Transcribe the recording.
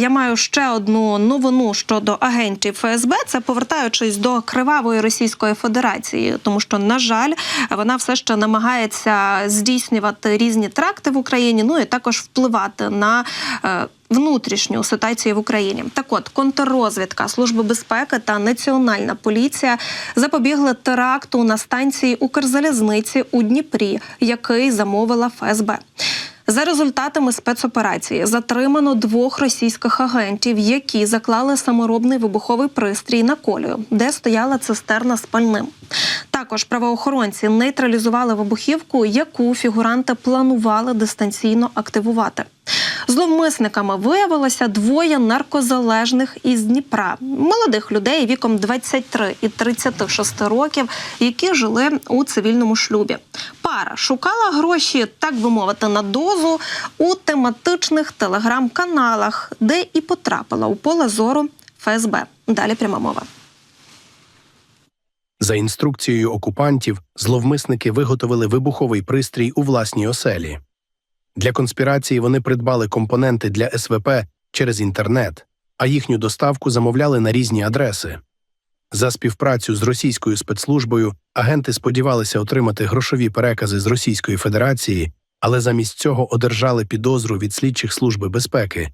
Я маю ще одну новину щодо агентів ФСБ. Це повертаючись до кривавої Російської Федерації, тому що, на жаль, вона все ще намагається здійснювати різні тракти в Україні, ну і також впливати на. е, Внутрішню ситуацію в Україні так, от контррозвідка, служба безпеки та національна поліція запобігли теракту на станції Укрзалізниці у Дніпрі, який замовила ФСБ. За результатами спецоперації затримано двох російських агентів, які заклали саморобний вибуховий пристрій на колію, де стояла цистерна з пальним. Також правоохоронці нейтралізували вибухівку, яку фігуранти планували дистанційно активувати. Зловмисниками виявилося двоє наркозалежних із Дніпра, молодих людей віком 23 і 36 років, які жили у цивільному шлюбі. Пара шукала гроші, так би мовити, на дозу у тематичних телеграм-каналах, де і потрапила у поле зору ФСБ. Далі пряма мова. За інструкцією окупантів, зловмисники виготовили вибуховий пристрій у власній оселі. Для конспірації вони придбали компоненти для СВП через інтернет, а їхню доставку замовляли на різні адреси. За співпрацю з російською спецслужбою агенти сподівалися отримати грошові перекази з Російської Федерації, але замість цього одержали підозру від слідчих служби безпеки,